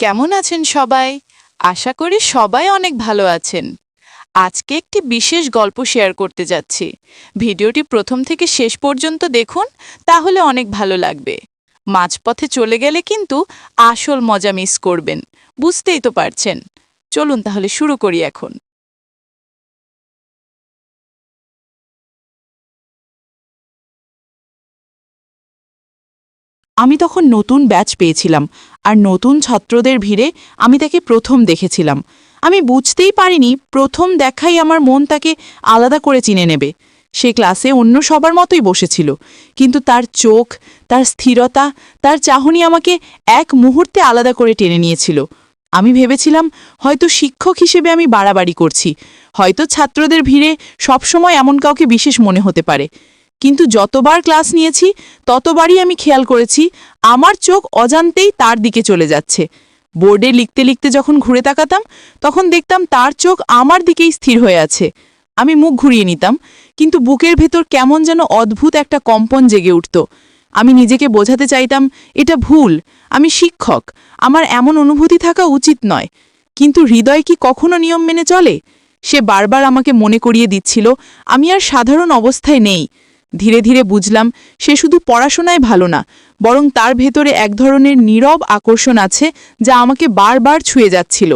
কেমন আছেন সবাই? আশা করি সবাই অনেক ভালো আছেন। আজকে একটি বিশেষ গল্প শেয়ার করতে যাচ্ছি। ভিডিওটি প্রথম থেকে শেষ পর্যন্ত দেখুন, তাহলে অনেক ভালো লাগবে। মাঝপথে চলে গেলে কিন্তু আসল মজা মিস করবেন। বুঝতেই তো পারছেন। চলুন তাহলে শুরু করি এখন। আমি তখন নতুন ব্যাচ পেয়েছিলাম, আর নতুন ছাত্রদের ভিড়ে আমি তাকে প্রথম দেখেছিলাম। আমি বুঝতেই পারিনি, প্রথম দেখাই আমার মন তাকে আলাদা করে চিনে নেবে। সে ক্লাসে অন্য সবার মতোই বসেছিল, কিন্তু তার চোখ, তার স্থিরতা, তার চাহনি আমাকে এক মুহূর্তে আলাদা করে টেনে নিয়েছিল। আমি ভেবেছিলাম, হয়তো শিক্ষক হিসেবে আমি বাড়াবাড়ি করছি, হয়তো ছাত্রদের ভিড়ে সবসময় এমন কাউকে বিশেষ মনে হতে পারে। কিন্তু যতবার ক্লাস নিয়েছি, ততবারই আমি খেয়াল করেছি, আমার চোখ অজান্তেই তার দিকে চলে যাচ্ছে। বোর্ডে লিখতে লিখতে যখন ঘুরে তাকাতাম, তখন দেখতাম তার চোখ আমার দিকেই স্থির হয়ে আছে। আমি মুখ ঘুরিয়ে নিতাম, কিন্তু বুকের ভেতর কেমন যেন অদ্ভুত একটা কম্পন জেগে উঠত। আমি নিজেকে বোঝাতে চাইতাম, এটা ভুল, আমি শিক্ষক, আমার এমন অনুভূতি থাকা উচিত নয়। কিন্তু হৃদয় কি কখনো নিয়ম মেনে চলে? সে বারবার আমাকে মনে করিয়ে দিচ্ছিল, আমি আর সাধারণ অবস্থায় নেই। ধীরে ধীরে বুঝলাম, সে শুধু পড়াশোনায় ভালো না, বরং তার ভেতরে এক ধরনের নীরব আকর্ষণ আছে যা আমাকে বারবার ছুঁয়ে যাচ্ছিল।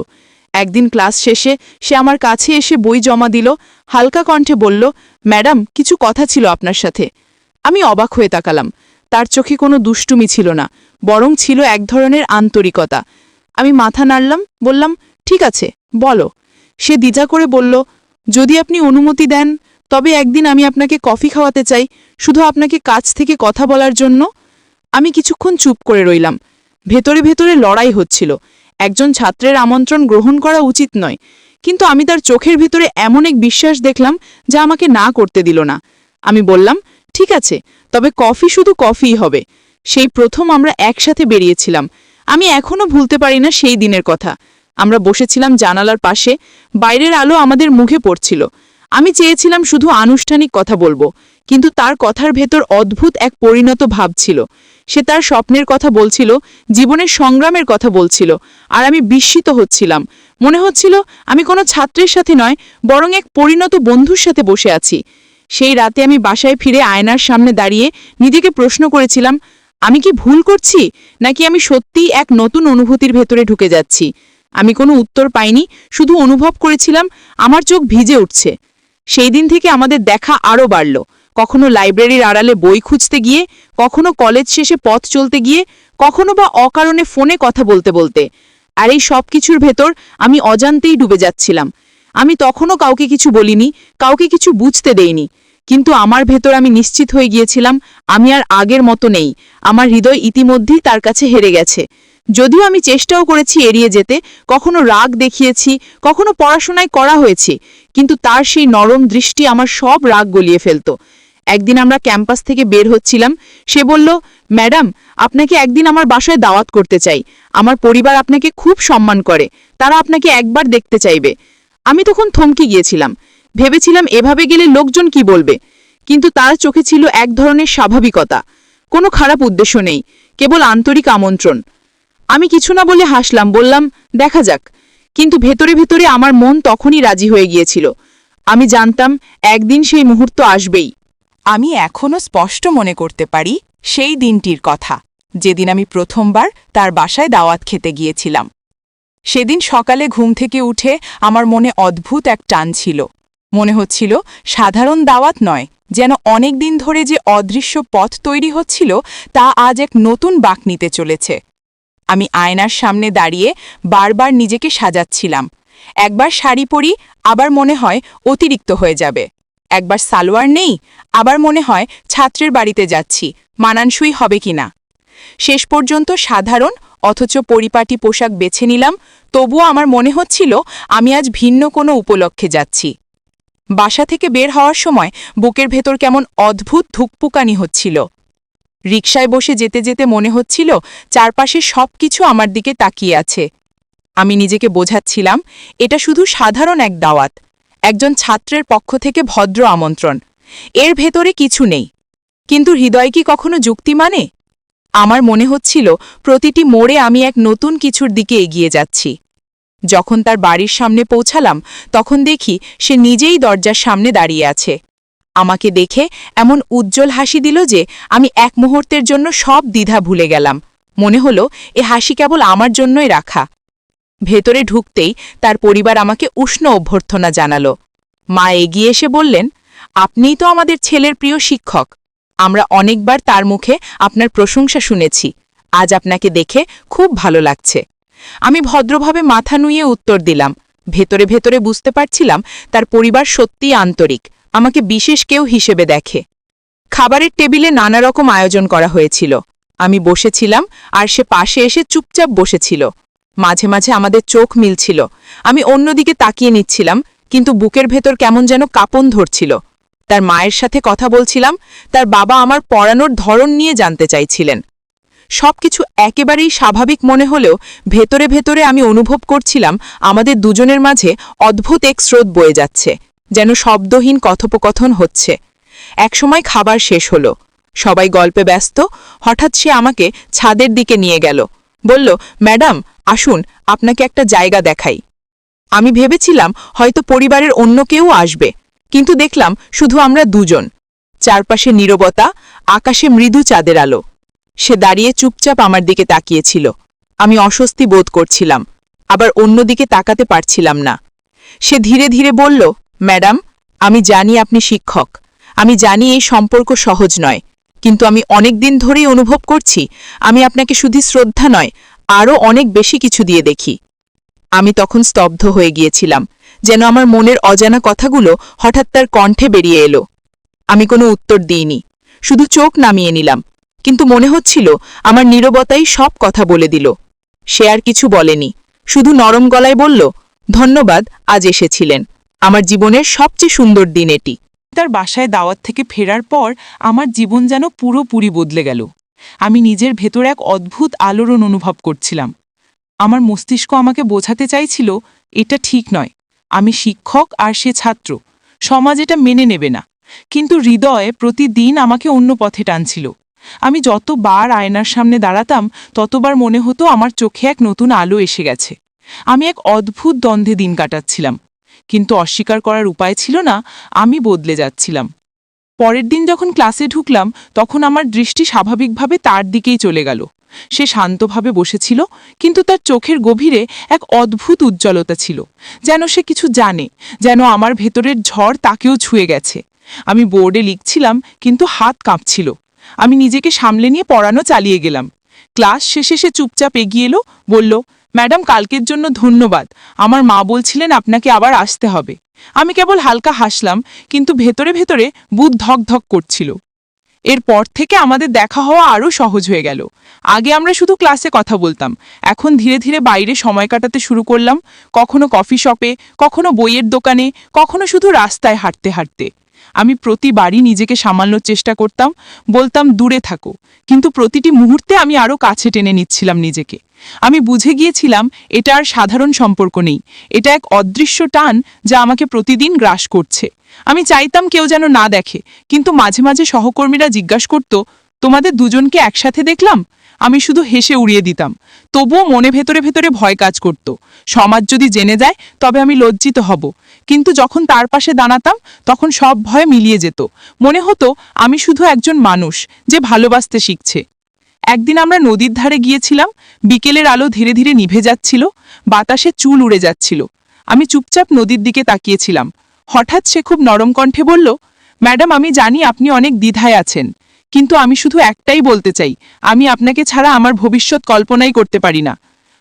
একদিন ক্লাস শেষে সে আমার কাছে এসে বই জমা দিল, হালকা কণ্ঠে বলল, ম্যাডাম, কিছু কথা ছিল আপনার সাথে। আমি অবাক হয়ে তাকালাম। তার চোখে কোনো দুষ্টুমি ছিল না, বরং ছিল এক ধরনের আন্তরিকতা। আমি মাথা নাড়লাম, বললাম, ঠিক আছে, বলো। সে দ্বিধা করে বলল, যদি আপনি অনুমতি দেন তবে একদিন আমি আপনাকে কফি খাওয়াতে চাই, শুধু আপনাকে কাছ থেকে কথা বলার জন্য। আমি কিছুক্ষণ চুপ করে রইলাম। ভেতরে ভেতরে লড়াই হচ্ছিল। একজন ছাত্রের আমন্ত্রণ গ্রহণ করা উচিত নয়। কিন্তু আমি তার চোখের ভেতরে এমন এক বিশ্বাস দেখলাম যা আমাকে না করতে দিল না। আমি বললাম, ঠিক আছে, তবে কফি শুধু কফিই হবে। সেই প্রথম আমরা একসাথে বেরিয়েছিলাম। আমি এখনও ভুলতে পারি না সেই দিনের কথা। আমরা বসেছিলাম জানালার পাশে। বাইরের আলো আমাদের মুখে পড়ছিল। আমি চেয়েছিলাম শুধু আনুষ্ঠানিক কথা বলব, কিন্তু তার কথার ভেতর অদ্ভুত এক পরিণত ভাব ছিল। সে তার স্বপ্নের কথা বলছিল, জীবনের সংগ্রামের কথা বলছিল, আর আমি বিস্মিত হচ্ছিলাম। মনে হচ্ছিল আমি কোনো ছাত্রের সাথে নয়, বরং এক পরিণত বন্ধুর সাথে বসে আছি। সেই রাতে আমি বাসায় ফিরে আয়নার সামনে দাঁড়িয়ে নিজেকে প্রশ্ন করেছিলাম, আমি কি ভুল করছি, নাকি আমি সত্যিই এক নতুন অনুভূতির ভেতরে ঢুকে যাচ্ছি? আমি কোনো উত্তর পাইনি, শুধু অনুভব করেছিলাম, আমার চোখ ভিজে উঠছে। সেই দিন থেকে আমাদের দেখা আরও বাড়ল। কখনো লাইব্রেরির আড়ালে বই খুঁজতে গিয়ে, কখনো কলেজ শেষে পথ চলতে গিয়ে, কখনো বা অকারণে ফোনে কথা বলতে বলতে। আর এই সব কিছুর ভেতর আমি অজান্তেই ডুবে যাচ্ছিলাম। আমি তখনও কাউকে কিছু বলিনি, কাউকে কিছু বুঝতে দেইনি। কিন্তু আমার ভেতর আমি নিশ্চিত হয়ে গিয়েছিলাম, আমি আর আগের মতো নেই। আমার হৃদয় ইতিমধ্যেই তার কাছে হেরে গেছে। যদিও আমি চেষ্টাও করেছি এড়িয়ে যেতে, কখনো রাগ দেখিয়েছি, কখনো পড়াশোনায় করা হয়েছে, কিন্তু তার সেই নরম দৃষ্টি আমার সব রাগ গলিয়ে ফেলত। একদিন আমরা ক্যাম্পাস থেকে বের হচ্ছিলাম, সে বলল, ম্যাডাম, আপনাকে একদিন আমার বাসায় দাওয়াত করতে চাই। আমার পরিবার আপনাকে খুব সম্মান করে, তারা আপনাকে একবার দেখতে চাইবে। আমি তখন থমকে গিয়েছিলাম। ভেবেছিলাম এভাবে গেলে লোকজন কি বলবে, কিন্তু তার চোখে ছিল এক ধরনের স্বাভাবিকতা। কোনো খারাপ উদ্দেশ্য নেই, কেবল আন্তরিক আমন্ত্রণ। আমি কিছু না বলে হাসলাম, বললাম, দেখা যাক। কিন্তু ভেতরে ভেতরে আমার মন তখনই রাজি হয়ে গিয়েছিল। আমি জানতাম, একদিন সেই মুহূর্ত আসবেই। আমি এখনও স্পষ্ট মনে করতে পারি সেই দিনটির কথা, যেদিন আমি প্রথমবার তার বাসায় দাওয়াত খেতে গিয়েছিলাম। সেদিন সকালে ঘুম থেকে উঠে আমার মনে অদ্ভুত এক টান ছিল। মনে হচ্ছিল, সাধারণ দাওয়াত নয়, যেন অনেক দিন ধরে যে অদৃশ্য পথ তৈরি হচ্ছিল, তা আজ এক নতুন বাঁক নিতে চলেছে। আমি আয়নার সামনে দাঁড়িয়ে বারবার নিজেকে সাজাচ্ছিলাম। একবার শাড়ি পরি, আবার মনে হয় অতিরিক্ত হয়ে যাবে। একবার সালোয়ার নেই, আবার মনে হয় ছাত্রের বাড়িতে যাচ্ছি, মানানসই হবে কিনা। শেষ পর্যন্ত সাধারণ, অথচ পরিপাটি পোশাক বেছে নিলাম, তবুও আমার মনে হচ্ছিল আমি আজ ভিন্ন কোনো উপলক্ষে যাচ্ছি। বাসা থেকে বের হওয়ার সময় বুকের ভেতর কেমন অদ্ভুত ধুকপুকানি হচ্ছিল। রিকশায় বসে যেতে যেতে মনে হচ্ছিল চারপাশে সব কিছু আমার দিকে তাকিয়ে আছে। আমি নিজেকে বোঝাচ্ছিলাম, এটা শুধু সাধারণ এক দাওয়াত, একজন ছাত্রের পক্ষ থেকে ভদ্র আমন্ত্রণ। এর ভেতরে কিছু নেই। কিন্তু হৃদয় কি কখনো যুক্তি মানে? আমার মনে হচ্ছিল প্রতিটি মোড়ে আমি এক নতুন কিছুর দিকে এগিয়ে যাচ্ছি। যখন তার বাড়ির সামনে পৌঁছালাম, তখন দেখি সে নিজেই দরজার সামনে দাঁড়িয়ে আছে। আমাকে দেখে এমন উজ্জ্বল হাসি দিল যে আমি এক মুহূর্তের জন্য সব দ্বিধা ভুলে গেলাম। মনে হলো, এ হাসি কেবল আমার জন্যই রাখা। ভেতরে ঢুকতেই তার পরিবার আমাকে উষ্ণ অভ্যর্থনা জানালো। মা এগিয়ে এসে বললেন, আপনিই তো আমাদের ছেলের প্রিয় শিক্ষক। আমরা অনেকবার তার মুখে আপনার প্রশংসা শুনেছি। আজ আপনাকে দেখে খুব ভালো লাগছে। আমি ভদ্রভাবে মাথা নুয়ে উত্তর দিলাম। ভেতরে ভেতরে বুঝতে পারছিলাম তার পরিবার সত্যিই আন্তরিক। আমাকে বিশেষ কেউ হিসেবে দেখে। খাবারের টেবিলে নানা রকম আয়োজন করা হয়েছিল। আমি বসেছিলাম আর সে পাশে এসে চুপচাপ বসেছিল। মাঝে মাঝে আমাদের চোখ মিলছিল। আমি অন্যদিকে তাকিয়ে নিচ্ছিলাম, কিন্তু বুকের ভেতর কেমন যেন কাপন ধরছিল। তার মায়ের সাথে কথা বলছিলাম, তার বাবা আমার পড়ানোর ধরন নিয়ে জানতে চাইছিলেন। সবকিছু একেবারেই স্বাভাবিক মনে হলেও ভেতরে ভেতরে আমি অনুভব করছিলাম, আমাদের দুজনের মাঝে অদ্ভুত এক স্রোত বয়ে যাচ্ছে। যেন শব্দহীন কথোপকথন হচ্ছে। একসময় খাবার শেষ হলো। সবাই গল্পে ব্যস্ত। হঠাৎ সে আমাকে ছাদের দিকে নিয়ে গেল। বলল, ম্যাডাম, আসুন, আপনাকে একটা জায়গা দেখাই। আমি ভেবেছিলাম হয়তো পরিবারের অন্য কেউ আসবে। কিন্তু দেখলাম শুধু আমরা দুজন। চারপাশে নীরবতা, আকাশে মৃদু চাঁদের আলো। সে দাঁড়িয়ে চুপচাপ আমার দিকে তাকিয়েছিল। আমি অস্বস্তি বোধ করছিলাম। আবার অন্যদিকে তাকাতে পারছিলাম না। সে ধীরে ধীরে বলল ম্যাডাম, আমি জানি আপনি শিক্ষক। আমি জানি এই সম্পর্ক সহজ নয়। কিন্তু আমি অনেক দিন ধরেই অনুভব করছি, আমি আপনাকে শুধু শ্রদ্ধা নয়, আরও অনেক বেশি কিছু দিয়ে দেখি। আমি তখন স্তব্ধ হয়ে গিয়েছিলাম, যেন আমার মনের অজানা কথাগুলো হঠাৎ তার কণ্ঠে বেরিয়ে এলো। আমি কোনো উত্তর দিইনি, শুধু চোখ নামিয়ে নিলাম, কিন্তু মনে হচ্ছিল আমার নীরবতাই সব কথা বলে দিল। সে আর কিছু বলেনি, শুধু নরম গলায় বলল, ধন্যবাদ, আজ এসেছিলেন। আমার জীবনের সবচেয়ে সুন্দর দিন এটি। তার বাসায় দাওয়াত থেকে ফেরার পর আমার জীবন যেন পুরোপুরি বদলে গেল। আমি নিজের ভেতর এক অদ্ভুত আলোড়ন অনুভব করছিলাম। আমার মস্তিষ্ক আমাকে বোঝাতে চাইছিল, এটা ঠিক নয়। আমি শিক্ষক আর সে ছাত্র। সমাজ এটা মেনে নেবে না। কিন্তু হৃদয়ে প্রতিদিন আমাকে অন্য পথে টানছিল। আমি যতবার আয়নার সামনে দাঁড়াতাম, ততবার মনে হতো আমার চোখে এক নতুন আলো এসে গেছে। আমি এক অদ্ভুত দ্বন্দ্বে দিন কাটাচ্ছিলাম। কিন্তু অস্বীকার করার উপায় ছিল না, আমি বদলে যাচ্ছিলাম। পরের দিন যখন ক্লাসে ঢুকলাম, তখন আমার দৃষ্টি স্বাভাবিকভাবে তার দিকেই চলে গেল। সে শান্তভাবে বসেছিল, কিন্তু তার চোখের গভীরে এক অদ্ভুত উজ্জ্বলতা ছিল, যেন সে কিছু জানে, যেন আমার ভেতরের ঝড় তাকেও ছুঁয়ে গেছে। আমি বোর্ডে লিখছিলাম, কিন্তু হাত কাঁপছিল। আমি নিজেকে সামলে নিয়ে পড়ানো চালিয়ে গেলাম। ক্লাস শেষে সে চুপচাপ এগিয়ে এলো, বলল ম্যাডাম, কালকের জন্য ধন্যবাদ। আমার মা বলছিলেন আপনাকে আবার আসতে হবে। আমি কেবল হালকা হাসলাম, কিন্তু ভেতরে ভেতরে বুধ ধক ধক করছিল। এরপর থেকে আমাদের দেখা হওয়া আরও সহজ হয়ে গেল। আগে আমরা শুধু ক্লাসে কথা বলতাম। এখন ধীরে ধীরে বাইরে সময় কাটাতে শুরু করলাম। কখনো কফি শপে, কখনো বইয়ের দোকানে, কখনো শুধু রাস্তায় হাঁটতে হাঁটতে। আমি প্রতিবারই নিজেকে সামাল্যর চেষ্টা করতাম, বলতাম, দূরে থাকো। কিন্তু প্রতিটি মুহূর্তে আমি আরও কাছে টেনে নিচ্ছিলাম নিজেকে। আমি বুঝে গিয়েছিলাম, এটা আর সাধারণ সম্পর্ক নেই। এটা এক অদৃশ্য টান যা আমাকে প্রতিদিন গ্রাস করছে। আমি চাইতাম কেউ যেন না দেখে, কিন্তু মাঝে মাঝে সহকর্মীরা জিজ্ঞাসা করত, তোমাদের দুজনকে একসাথে দেখলাম? আমি শুধু হেসে উড়িয়ে দিতাম। তবুও মনে ভেতরে ভেতরে ভয় কাজ করত। সমাজ যদি জেনে যায়, তবে আমি লজ্জিত হব। কিন্তু যখন তার পাশে দাঁড়াতাম, তখন সব ভয় মিলিয়ে যেত। মনে হতো, আমি শুধু একজন মানুষ যে ভালোবাসতে শিখছে। একদিন আমরা নদীর ধারে গিয়েছিলাম, বিকেলের আলো ধীরে ধীরে নিভে যাচ্ছিল, বাতাসে চুল উড়ে যাচ্ছিল। আমি চুপচাপ নদীর দিকে তাকিয়েছিলাম। হঠাৎ সে খুব নরম কণ্ঠে বলল, ম্যাডাম, আমি জানি আপনি অনেক দ্বিধায় আছেন। কিন্তু আমি শুধু একটাই বলতে চাই, আমি আপনাকে ছাড়া আমার ভবিষ্যৎ কল্পনাই করতে পারি না।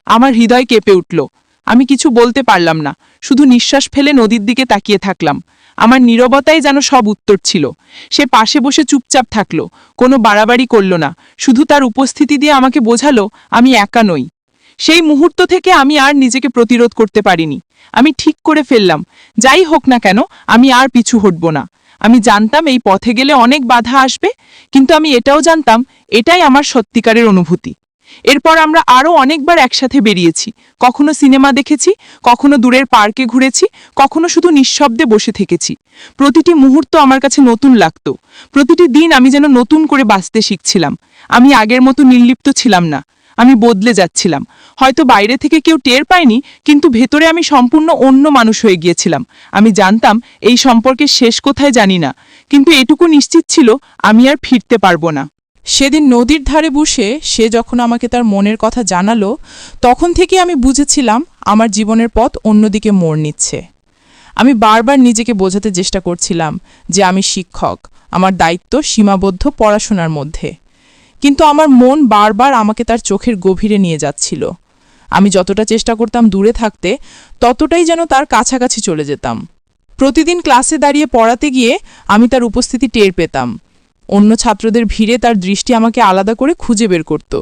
আমার হৃদয় কেঁপে উঠল। আমি কিছু বলতে পারলাম না, শুধু নিঃশ্বাস ফেলে নদীর দিকে তাকিয়ে থাকলাম। আমার নীরবতাই যেন সব উত্তর ছিল। সে পাশে বসে চুপচাপ থাকল, কোনো বাড়াবাড়ি করল না, শুধু তার উপস্থিতি দিয়ে আমাকে বোঝালো, আমি একা নই। সেই মুহূর্ত থেকে আমি আর নিজেকে প্রতিরোধ করতে পারিনি। আমি ঠিক করে ফেললাম, যাই হোক না কেন, আমি আর পিছু হটব না। আমি জানতাম এই পথে গেলে অনেক বাধা আসবে, কিন্তু আমি এটাও জানতাম, এটাই আমার সত্যিকারের অনুভূতি। এরপর আমরা আরও অনেকবার একসাথে বেরিয়েছি। কখনো সিনেমা দেখেছি, কখনো দূরের পার্কে ঘুরেছি, কখনো শুধু নিঃশব্দে বসে থেকেছি। প্রতিটি মুহূর্ত আমার কাছে নতুন লাগত। প্রতিটি দিন আমি যেন নতুন করে বাঁচতে শিখছিলাম। আমি আগের মতো নির্লিপ্ত ছিলাম না। আমি বদলে যাচ্ছিলাম। হয়তো বাইরে থেকে কেউ টের পায়নি, কিন্তু ভেতরে আমি সম্পূর্ণ অন্য মানুষ হয়ে গিয়েছিলাম। আমি জানতাম, এই সম্পর্কের শেষ কোথায় জানি না। কিন্তু এটুকু নিশ্চিত ছিল, আমি আর ফিরতে পারব না। সেদিন নদীর ধারে বসে সে যখন আমাকে তার মনের কথা জানালো, তখন থেকে আমি বুঝেছিলাম, আমার জীবনের পথ অন্যদিকে মোড় নিচ্ছে। আমি বারবার নিজেকে বোঝাতে চেষ্টা করছিলাম যে আমি শিক্ষক, আমার দায়িত্ব সীমাবদ্ধ পড়াশোনার মধ্যে। কিন্তু আমার মন বারবার আমাকে তার চোখের গভীরে নিয়ে যাচ্ছিল। আমি যতটা চেষ্টা করতাম দূরে থাকতে, ততটাই যেন তার কাছাকাছি চলে যেতাম। প্রতিদিন ক্লাসে দাঁড়িয়ে পড়াতে গিয়ে আমি তার উপস্থিতি টের পেতাম। অন্য ছাত্রদের ভিড়ে তার দৃষ্টি আমাকে আলাদা করে খুঁজে বের করত।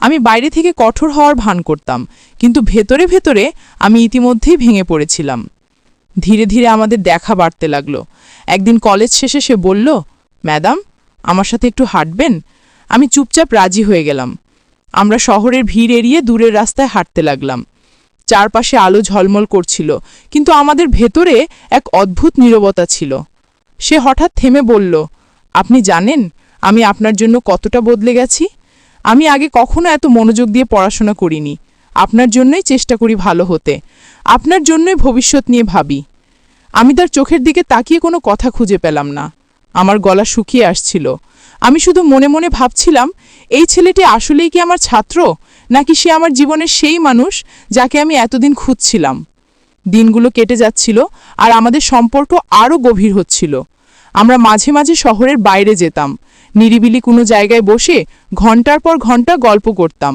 আমি বাইরে থেকে কঠোর হওয়ার ভান করতাম, কিন্তু ভেতরে ভেতরে আমি ইতিমধ্যেই ভেঙে পড়েছিলাম। ধীরে ধীরে আমাদের দেখা বাড়তে লাগল। একদিন কলেজ শেষে সে বলল, ম্যাডাম, আমার সাথে একটু হাঁটবেন? আমি চুপচাপ রাজি হয়ে গেলাম। আমরা শহরের ভিড় এড়িয়ে দূরের রাস্তায় হাঁটতে লাগলাম। চারপাশে আলো ঝলমল করছিল, কিন্তু আমাদের ভেতরে এক অদ্ভুত নীরবতা ছিল। সে হঠাৎ থেমে বলল, আপনি জানেন আমি আপনার জন্য কতটা বদলে গেছি? আমি আগে কখনো এত মনোযোগ দিয়ে পড়াশোনা করিনি। আপনার জন্যই চেষ্টা করি ভালো হতে। আপনার জন্যই ভবিষ্যৎ নিয়ে ভাবি। আমি তার চোখের দিকে তাকিয়ে কোনো কথা খুঁজে পেলাম না। আমার গলা শুকিয়ে আসছিল। আমি শুধু মনে মনে ভাবছিলাম, এই ছেলেটি আসলেই কি আমার ছাত্র? নাকি সে আমার জীবনের সেই মানুষ যাকে আমি এতদিন খুঁজছিলাম? দিনগুলো কেটে যাচ্ছিল আর আমাদের সম্পর্ক আরও গভীর হচ্ছিল। আমরা মাঝে মাঝে শহরের বাইরে যেতাম। নিরিবিলি কোনো জায়গায় বসে ঘণ্টার পর ঘণ্টা গল্প করতাম।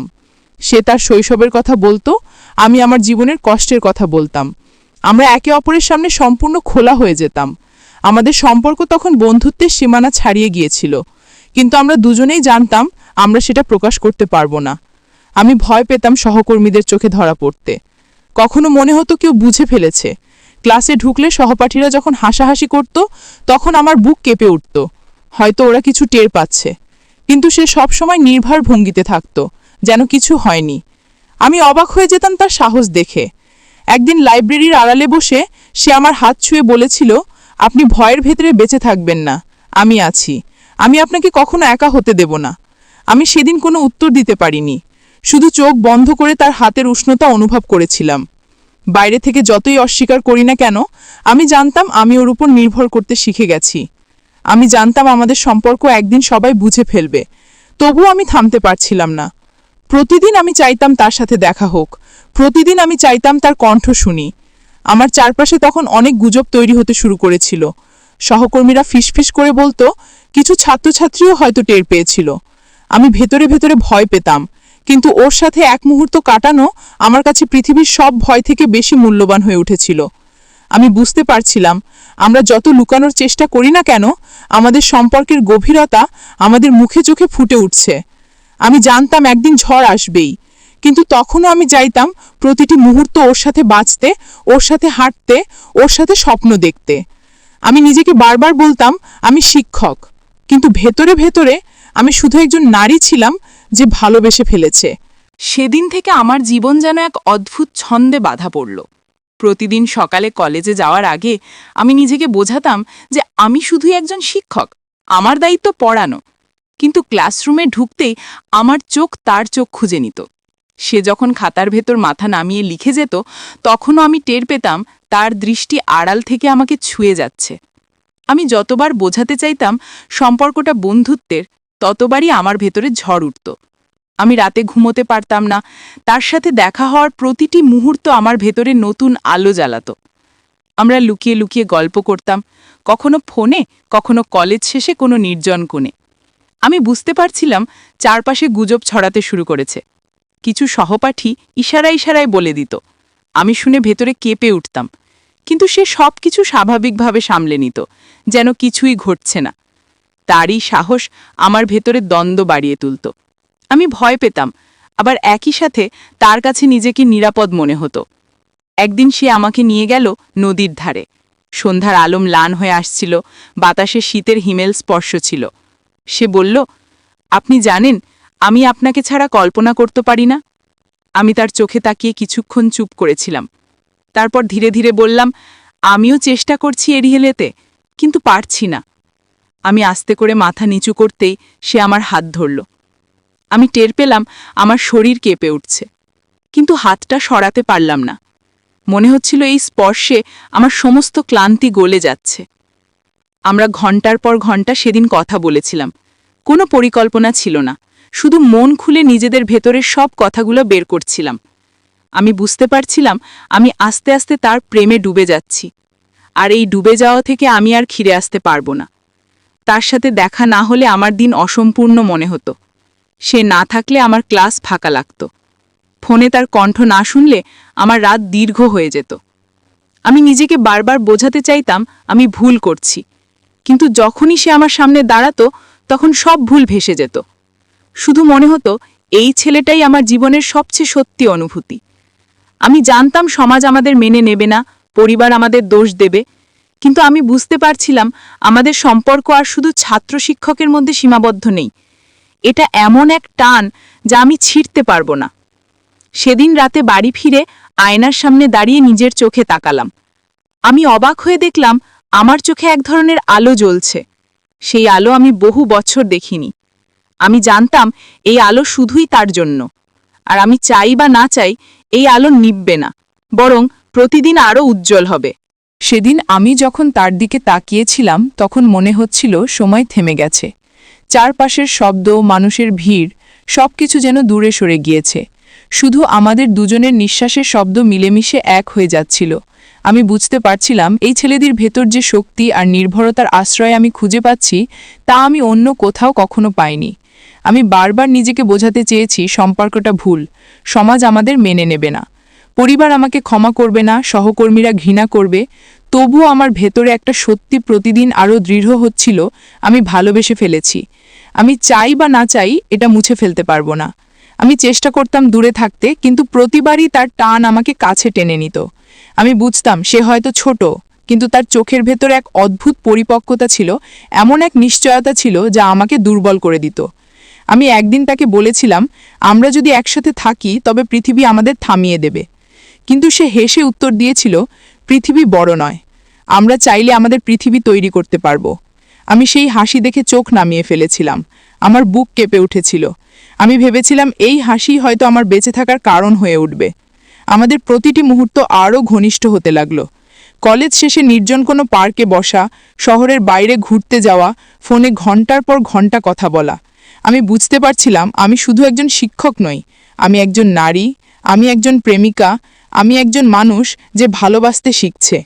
সে তার শৈশবের কথা বলতো, আমি আমার জীবনের কষ্টের কথা বলতাম। আমরা একে অপরের সামনে সম্পূর্ণ খোলা হয়ে যেতাম। আমাদের সম্পর্ক তখন বন্ধুত্বের সীমানা ছাড়িয়ে গিয়েছিল। কিন্তু আমরা দুজনেই জানতাম আমরা সেটা প্রকাশ করতে পারব না। আমি ভয় পেতাম সহকর্মীদের চোখে ধরা পড়তে। কখনো মনে হতো কেউ বুঝে ফেলেছে। ক্লাসে ঢুকলে সহপাঠীরা যখন হাসাহাসি করত, তখন আমার বুক কেঁপে উঠত। হয়তো ওরা কিছু টের পাচ্ছে। কিন্তু সে সবসময় নির্ভর ভঙ্গিতে থাকত, যেন কিছু হয়নি। আমি অবাক হয়ে যেতাম তার সাহস দেখে। একদিন লাইব্রেরির আড়ালে বসে সে আমার হাত ছুঁয়ে বলেছিল, আপনি ভয়ের ভেতরে বেঁচে থাকবেন না, আমি আছি। আমি আপনাকে কখনো একা হতে দেব না। আমি সেদিন কোনো উত্তর দিতে পারিনি। শুধু চোখ বন্ধ করে তার হাতের উষ্ণতা অনুভব করেছিলাম। বাইরে থেকে যতই অস্বীকার করি না কেন, আমি জানতাম আমি ওর উপর নির্ভর করতে শিখে গেছি। আমি জানতাম আমাদের সম্পর্ক একদিন সবাই বুঝে ফেলবে। তবুও আমি থামতে পারছিলাম না। প্রতিদিন আমি চাইতাম তার সাথে দেখা হোক। প্রতিদিন আমি চাইতাম তার কণ্ঠ শুনি। আমার চারপাশে তখন অনেক গুজব তৈরি হতে শুরু করেছিল। সহকর্মীরা ফিসফিস করে বলতো কিছু ছাত্রছাত্রীও হয়তো টের পেয়েছিল। আমি ভেতরে ভেতরে ভয় পেতাম, কিন্তু ওর সাথে এক মুহূর্ত কাটানো আমার কাছে পৃথিবীর সব ভয় থেকে বেশি মূল্যবান হয়ে উঠেছিল। আমি বুঝতে পারছিলাম, আমরা যত লুকানোর চেষ্টা করি না কেন, আমাদের সম্পর্কের গভীরতা আমাদের মুখে চোখে ফুটে উঠছে। আমি জানতাম একদিন ঝড় আসবেই, কিন্তু তখনও আমি চাইতাম প্রতিটি মুহূর্ত ওর সাথে বাঁচতে, ওর সাথে হাঁটতে, ওর সাথে স্বপ্ন দেখতে। আমি নিজেকে বারবার বলতাম, আমি শিক্ষক। কিন্তু ভেতরে ভেতরে আমি শুধু একজন নারী ছিলাম যে ভালোবেসে ফেলেছে। সেদিন থেকে আমার জীবন যেন এক অদ্ভুত ছন্দে বাধা পড়ল। প্রতিদিন সকালে কলেজে যাওয়ার আগে আমি নিজেকে বোঝাতাম যে আমি শুধুই একজন শিক্ষক, আমার দায়িত্ব পড়ানো। কিন্তু ক্লাসরুমে ঢুকতেই আমার চোখ তার চোখ খুঁজে নিত। সে যখন খাতার ভেতর মাথা নামিয়ে লিখে যেত, তখনও আমি টের পেতাম তার দৃষ্টি আড়াল থেকে আমাকে ছুঁয়ে যাচ্ছে। আমি যতবার বোঝাতে চাইতাম সম্পর্কটা বন্ধুত্বের, ততবারই আমার ভেতরে ঝড় উঠত। আমি রাতে ঘুমোতে পারতাম না, তার সাথে দেখা হওয়ার প্রতিটি মুহূর্ত আমার ভেতরে নতুন আলো জ্বালাত। আমরা লুকিয়ে লুকিয়ে গল্প করতাম, কখনো ফোনে, কখনো কলেজ শেষে কোনো নির্জন কোণে। আমি বুঝতে পারছিলাম চারপাশে গুজব ছড়াতে শুরু করেছে। কিছু সহপাঠী ইশারা ইশারায় বলে দিত। আমি শুনে ভেতরে কেঁপে উঠতাম। কিন্তু সে সব কিছু স্বাভাবিকভাবে সামলে নিত, যেন কিছুই ঘটছে না। তারই সাহস আমার ভেতরে দ্বন্দ্ব বাড়িয়ে তুলত। আমি ভয় পেতাম, আবার একই সাথে তার কাছে নিজেকে নিরাপদ মনে হতো। একদিন সে আমাকে নিয়ে গেল নদীর ধারে। সন্ধ্যার আলম লান হয়ে আসছিল, বাতাসে শীতের হিমেল স্পর্শ ছিল। সে বলল, আপনি জানেন, আমি আপনাকে ছাড়া কল্পনা করতে পারি না? আমি তার চোখে তাকিয়ে কিছুক্ষণ চুপ করেছিলাম। তারপর ধীরে ধীরে বললাম, আমিও চেষ্টা করছি এড়িয়ে যেতে কিন্তু পারছি না। আমি আস্তে করে মাথা নিচু করতেই সে আমার হাত ধরল। আমি টের পেলাম আমার শরীর কেঁপে উঠছে, কিন্তু হাতটা সরাতে পারলাম না। মনে হচ্ছিল এই স্পর্শে আমার সমস্ত ক্লান্তি গলে যাচ্ছে। আমরা ঘণ্টার পর ঘণ্টা সেদিন কথা বলেছিলাম, কোনো পরিকল্পনা ছিল না, শুধু মন খুলে নিজেদের ভেতরের সব কথাগুলো বের করছিলাম। আমি বুঝতে পারছিলাম, আমি আস্তে আস্তে তার প্রেমে ডুবে যাচ্ছি। আর এই ডুবে যাওয়া থেকে আমি আর ফিরে আসতে পারব না। তার সাথে দেখা না হলে আমার দিন অসম্পূর্ণ মনে হতো। সে না থাকলে আমার ক্লাস ফাঁকা লাগত। ফোনে তার কণ্ঠ না শুনলে আমার রাত দীর্ঘ হয়ে যেত। আমি নিজেকে বারবার বোঝাতে চাইতাম, আমি ভুল করছি। কিন্তু যখনই সে আমার সামনে দাঁড়াতো, তখন সব ভুল ভেসে যেত। শুধু মনে হতো, এই ছেলেটাই আমার জীবনের সবচেয়ে সত্যি অনুভূতি। আমি জানতাম সমাজ আমাদের মেনে নেবে না, পরিবার আমাদের দোষ দেবে। কিন্তু আমি বুঝতে পারছিলাম আমাদের সম্পর্ক আর শুধু ছাত্র শিক্ষকের মধ্যে সীমাবদ্ধ নেই। এটা এমন এক টান যা আমি ছিঁড়তে পারব না। সেদিন রাতে বাড়ি ফিরে আয়নার সামনে দাঁড়িয়ে নিজের চোখে তাকালাম। আমি অবাক হয়ে দেখলাম আমার চোখে এক ধরনের আলো জ্বলছে। সেই আলো আমি বহু বছর দেখিনি। আমি জানতাম এই আলো শুধুই তার জন্য। আর আমি চাই বা না চাই এই আলো নিববে না, বরং প্রতিদিন আরও উজ্জ্বল হবে। সেদিন আমি যখন তার দিকে তাকিয়েছিলাম, তখন মনে হচ্ছিল সময় থেমে গেছে। চারপাশের শব্দ, মানুষের ভিড়, সবকিছু যেন দূরে সরে গিয়েছে। শুধু আমাদের দুজনের নিঃশ্বাসের শব্দ মিলেমিশে এক হয়ে যাচ্ছিল। আমি বুঝতে পারছিলাম, এই ছেলেদের ভেতর যে শক্তি আর নির্ভরতার আশ্রয় আমি খুঁজে পাচ্ছি, তা আমি অন্য কোথাও কখনো পাইনি। আমি বারবার নিজেকে বোঝাতে চেয়েছি সম্পর্কটা ভুল। সমাজ আমাদের মেনে নেবে না। পরিবার আমাকে ক্ষমা করবে না, সহকর্মীরা ঘৃণা করবে। তবুও আমার ভেতরে একটা সত্যি প্রতিদিন আরও দৃঢ় হচ্ছিল, আমি ভালোবেসে ফেলেছি। আমি চাই বা না চাই, এটা মুছে ফেলতে পারব না। আমি চেষ্টা করতাম দূরে থাকতে, কিন্তু প্রতিবারই তার টান আমাকে কাছে টেনে নিত। আমি বুঝতাম, সে হয়তো ছোট, কিন্তু তার চোখের ভেতর এক অদ্ভুত পরিপক্কতা ছিল, এমন এক নিশ্চয়তা ছিল যা আমাকে দুর্বল করে দিত। আমি একদিন তাকে বলেছিলাম, আমরা যদি একসাথে থাকি, তবে পৃথিবী আমাদের থামিয়ে দেবে। কিন্তু সে হেসে উত্তর দিয়েছিল, পৃথিবী বড় নয়। আমরা চাইলে আমাদের পৃথিবী তৈরি করতে পারব। আমি সেই হাসি দেখে চোখ নামিয়ে ফেলেছিলাম। আমার বুক কেঁপে উঠেছিল। আমি ভেবেছিলাম, এই হাসি হয়তো আমার বেঁচে থাকার কারণ হয়ে উঠবে। আমাদের প্রতিটি মুহূর্ত আরও ঘনিষ্ঠ হতে লাগল। কলেজ শেষে নির্জন কোনো পার্কে বসা, শহরের বাইরে ঘুরতে যাওয়া, ফোনে ঘণ্টার পর ঘণ্টা কথা বলা আমি বুঝতে পারছিলাম আমি শুধু একজন শিক্ষক নই। আমি একজন নারী, আমি একজন প্রেমিকা, আমি একজন মানুষ যে ভালোবাসতে শিখছে।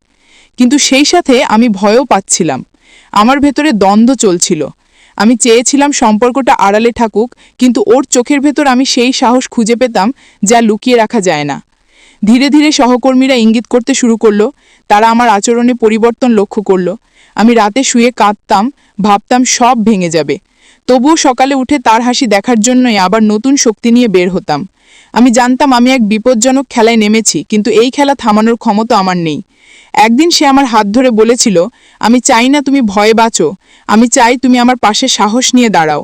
কিন্তু সেই সাথে আমি ভয়ও পাচ্ছিলাম। আমার ভেতরে দ্বন্দ্ব চলছিল। আমি চেয়েছিলাম সম্পর্কটা আড়ালে থাকুক, কিন্তু ওর চোখের ভেতর আমি সেই সাহস খুঁজে পেতাম যা লুকিয়ে রাখা যায় না। ধীরে ধীরে সহকর্মীরা ইঙ্গিত করতে শুরু করল, তারা আমার আচরণে পরিবর্তন লক্ষ্য করল। আমি রাতে শুয়ে কাঁদতাম, ভাবতাম সব ভেঙে যাবে। তবুও সকালে উঠে তার হাসি দেখার জন্যই আবার নতুন শক্তি নিয়ে বের হতাম। আমি জানতাম আমি এক বিপজ্জনক খেলায় নেমেছি, কিন্তু এই খেলা থামানোর ক্ষমতা আমার নেই। একদিন সে আমার হাত ধরে বলেছিল, আমি চাই না তুমি ভয়ে বাঁচো, আমি চাই তুমি আমার পাশে সাহস নিয়ে দাঁড়াও।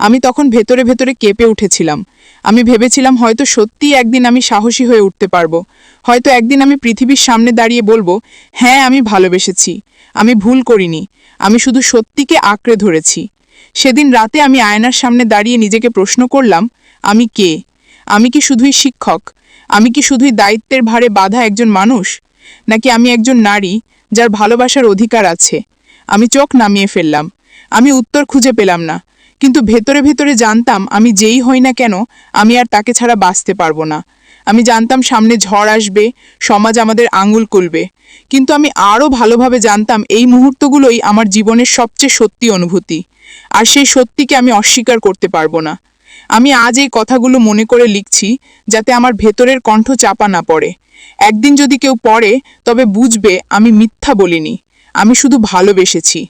আমি তখন ভেতরে ভেতরে কেঁপে উঠেছিলাম। আমি ভেবেছিলাম হয়তো সত্যিই একদিন আমি সাহসী হয়ে উঠতে পারব। হয়তো একদিন আমি পৃথিবীর সামনে দাঁড়িয়ে বলব হ্যাঁ আমি ভালোবেসেছি। আমি ভুল করিনি। আমি শুধু সত্যিকে আঁকড়ে ধরেছি। সেদিন রাতে আমি আয়নার সামনে দাঁড়িয়ে নিজেকে প্রশ্ন করলাম, আমি কে? আমি কি শুধুই শিক্ষক? আমি কি শুধুই দায়িত্বের ভারে বাধা একজন মানুষ? নাকি আমি একজন নারী যার ভালোবাসার অধিকার আছে? আমি চোখ নামিয়ে ফেললাম। আমি উত্তর খুঁজে পেলাম না। কিন্তু ভেতরে ভেতরে জানতাম, আমি যেই হই না কেন, আমি আর তাকে ছাড়া বাঁচতে পারব না। আমি জানতাম সামনে ঝড় আসবে, সমাজ আমাদের আঙুল কুলবে। কিন্তু আমি আরও ভালোভাবে জানতাম এই মুহূর্তগুলোই আমার জীবনের সবচেয়ে সত্যি অনুভূতি। আর সেই সত্যিকে আমি অস্বীকার করতে পারব না। আমি আজ এই কথাগুলো মনে করে লিখছি যাতে আমার ভেতরের কণ্ঠ চাপা না পড়ে। একদিন যদি কেউ পড়ে, তবে বুঝবে আমি মিথ্যা বলিনি। আমি শুধু ভালোবেসেছি।